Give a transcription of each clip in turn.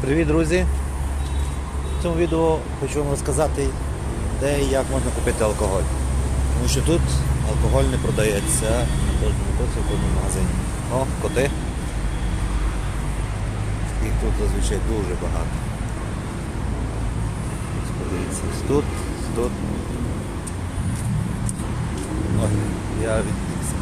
Привіт, друзі! В цьому відео хочу вам розказати, де і як можна купити алкоголь. Тому що тут алкоголь не продається на кожному коці, в кожному магазині. О, коти. Їх тут зазвичай дуже багато. Подивіться, тут, тут. Ой, я відвівся.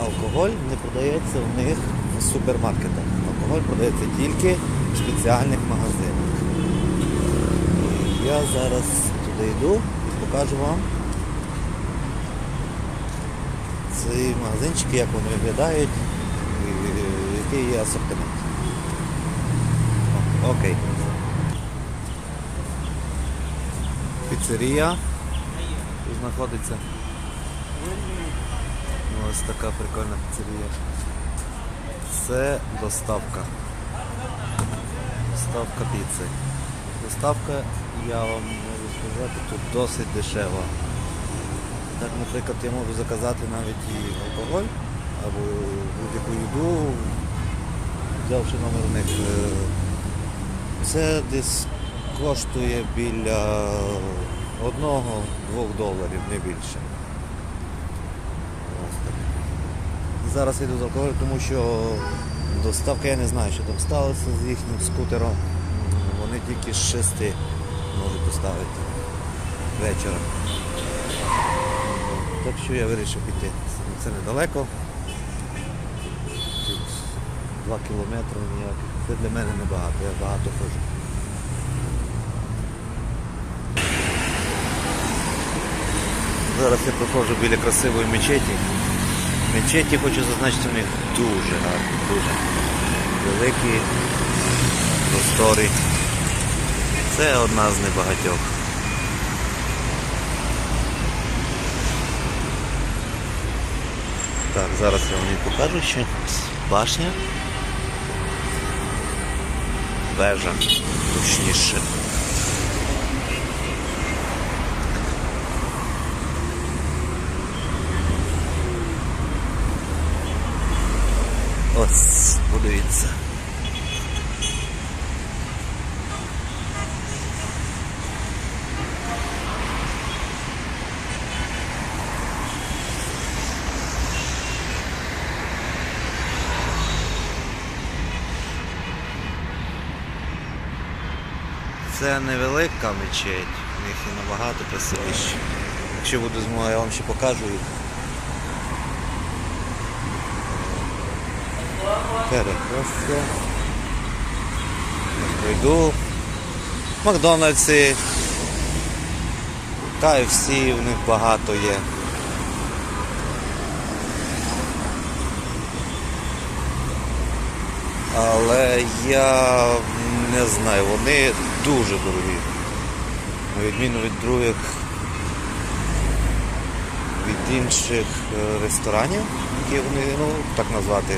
Алкоголь не продається в них в супермаркетах. Алкоголь продається тільки в спеціальних магазинах. Я зараз туди йду і покажу вам ці магазинчики, як вони виглядають, який є асортимент. Окей. Піцерія тут знаходиться. Ось така прикольна піцерія. Це доставка. Доставка піци. Доставка, я вам можу сказати, тут досить дешева. Так, наприклад, я можу заказати навіть і алкоголь або будь-яку їду, взявши номер них. Е, Це десь коштує біля одного-двох доларів, не більше. Зараз йду з алкоголем, тому що доставка, я не знаю, що там сталося з їхнім скутером. Вони тільки з 6 можуть доставити вечором. Так що я вирішив піти. Це недалеко. Тут 2 кілометри ніяких. Це для мене небагато, я багато ходжу. Зараз я проходжу біля красивої мечеті. Мечеті хочу зазначити, у них дуже гарні, дуже великі, просторі. Це одна з небагатьох. Так, зараз я вам її покажу ще. Башня. Вежа, точніше. Ось, подивіться. Це невелика мечеть, в них і набагато красивіші. Якщо буде змога, я вам ще покажу їх. Перепрошую. Прийду. Макдональдси. KFC в них багато є. Але я не знаю, вони дуже дорогі. На відміну від других, від інших е, ресторанів, які вони, ну, так назвати,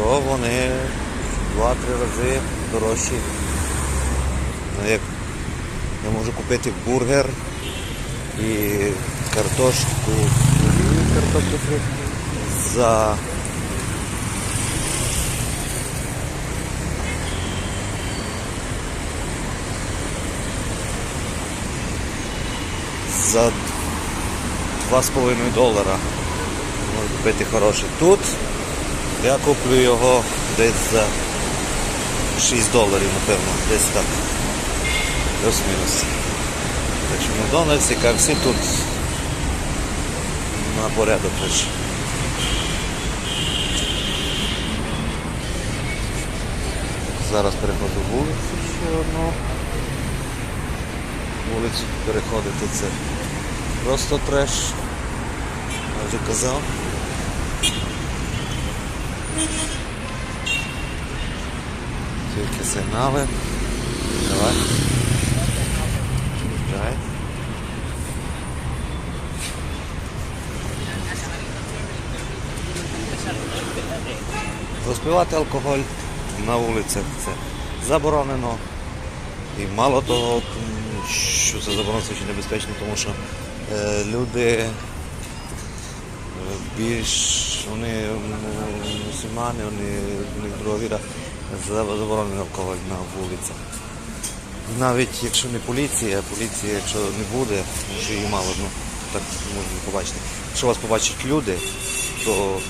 то вони в два-три рази дорожчі. Ну, Як я можу купити бургер і картошку і фрі за за 2,5 долара можу купити хороший. Тут я куплю його десь за 6 доларів, напевно, десь так. Плюс-мінус. Так що Макдональдс і KFC тут на порядок лише. Зараз переходжу вулицю ще одну. Вулицю переходити це просто треш. Я вже казав. Тільки сигнали. Давай. Чекай. Розпивати алкоголь на вулицях це заборонено. І мало того, що це заборонено, це небезпечно, тому що е, люди більш вони мусульмани, вони, у них друга віра, за- заборонений алкоголь на вулицях. Навіть якщо не поліція, поліція, якщо не буде, тому що її мало, ну так можна побачити. Якщо вас побачать люди, то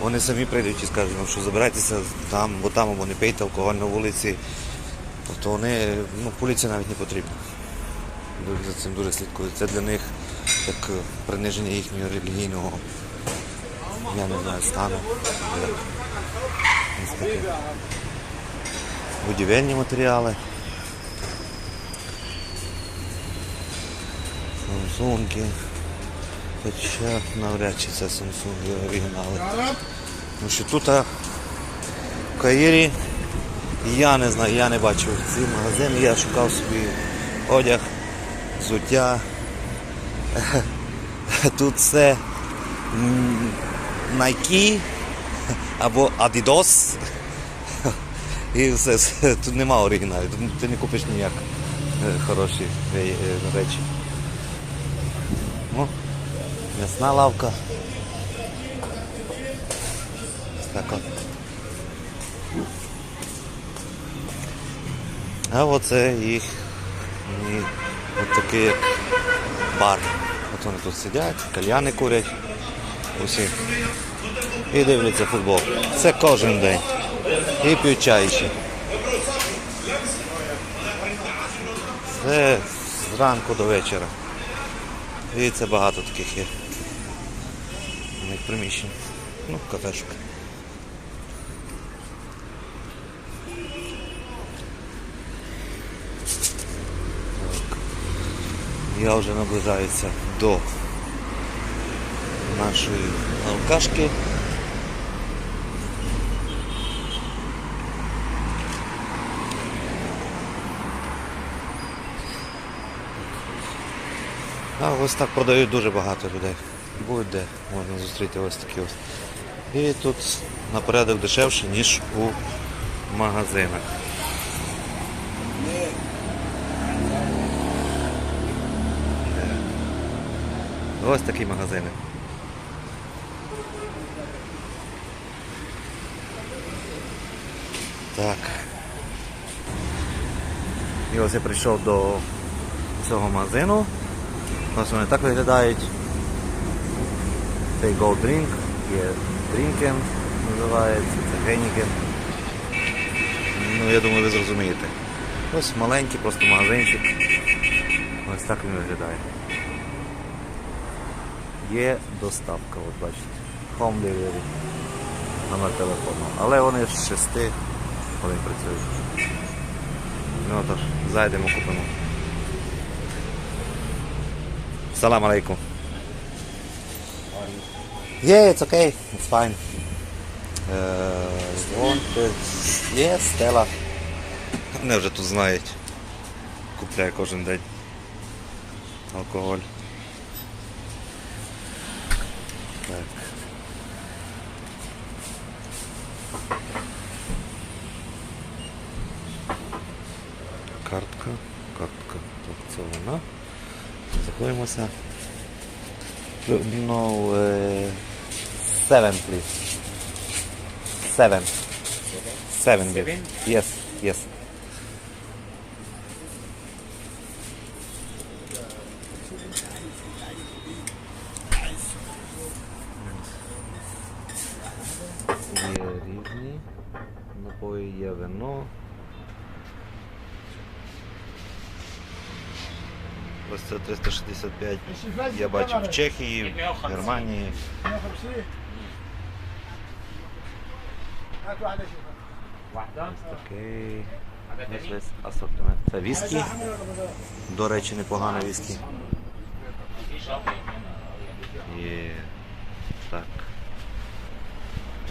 вони самі прийдуть і скажуть що забирайтеся там, бо там або не пийте алкоголь на вулиці. Тобто вони, ну, поліція навіть не потрібна. За цим дуже слідкують. Це для них як приниження їхнього релігійного, я не знаю, стану. Будівельні матеріали. Самсунги. Хоча навряд чи це Samsung оригінали. Тому що тут в Каїрі я не знаю, я не бачив ці магазини, я шукав собі одяг, взуття. Тут все Nike або Adidas. І все, тут нема оригіналів, ти не купиш ніяк е, хороші е, е, речі. Ну, м'ясна лавка. Так от. А оце їх і от такий бар. От вони тут сидять, кальяни курять усі. І дивляться футбол. Це кожен день. І п'ють чай ще. Це зранку до вечора. І це багато таких є. У них приміщень. Ну, кафешок. Я вже наближаюся до нашої алкашки. А ось так продають дуже багато людей. Будь-де можна зустріти ось такі ось. І тут на порядок дешевше, ніж у магазинах. Ось такі магазини. Так. І ось я прийшов до цього магазину. Ось вони так виглядають. Цей Gold Drink, є Drinken називається, це Heineken. Ну, я думаю, ви зрозумієте. Ось маленький просто магазинчик. Ось так він виглядає. Є доставка, от бачите. Home delivery. Номер телефону. Але вони з 6 годин працюють. Ну тож, зайдемо, купимо. Салам алейкум. Yeah, it's okay. It's fine. Uh, wanted... Yes, Stella. Вони вже тут знають. Купляє кожен день алкоголь. Так. Картка. Картка. Так, це вона. Заходимося. No, uh, seven, please. Seven. Seven, beer. Yes, yes. Ось це 365 я бачу в Чехії, в Германії. Ось асортимент. Це віскі. До речі, непогане віскі. Є. Так.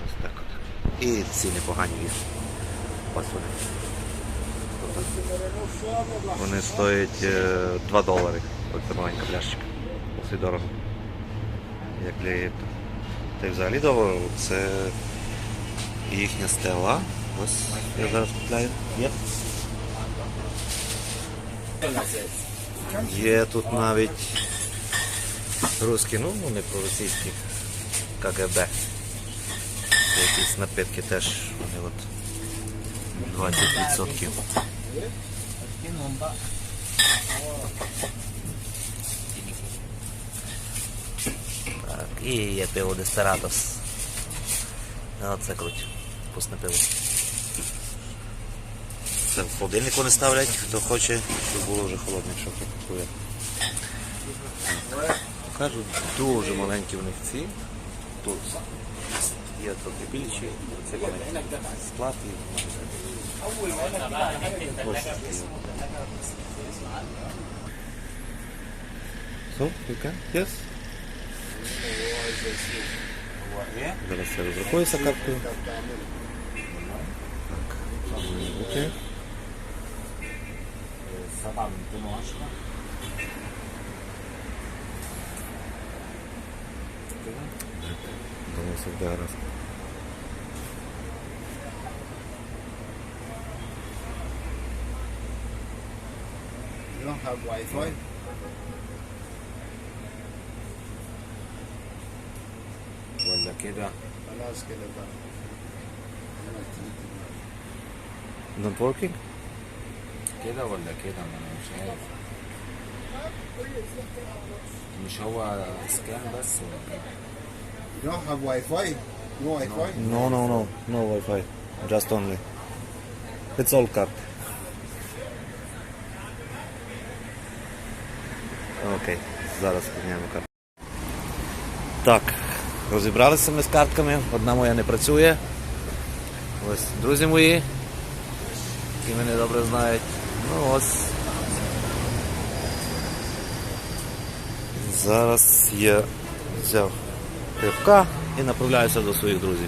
Ось так от. І ці непогані віскі. Пасують вони. Стоять е, 2 долари. Ось це маленька пляшечка. Досить дорого. Як для Єгипту. Та й взагалі дорого. Це їхня стела. Ось я зараз купляю. Є. Є тут навіть русські, ну не про російські КГБ. якісь напитки теж вони от 20%. Так, і є пиво Десператос. Оце круть. Вкусне пиво. Це в холодильник вони ставлять, хто хоче, щоб було вже холодне, що хто купує. Кажуть, дуже маленькі в них ці. Тут є трохи більші, це вони склад і ось такі. So, you can? Yes? Зараз я розрахуюся карткою. Окей. Sabah mümkün olmazsa. Думаю, все гаразд. don't have Wi-Fi? ولا كده خلاص كده بقى أنا أكيد. Not working? كده ولا كده ما انا مش عارف مش هو سكان بس ولا كده You don't have Wi-Fi? No Wi-Fi? No, no, no. No Wi-Fi. Just only. It's all card. Зараз підняємо карту. Так, розібралися ми з картками. Одна моя не працює. Ось друзі мої, які мене добре знають. Ну ось. Зараз я взяв пивка і направляюся до своїх друзів.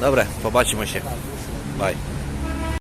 Добре, побачимо ще. Бай.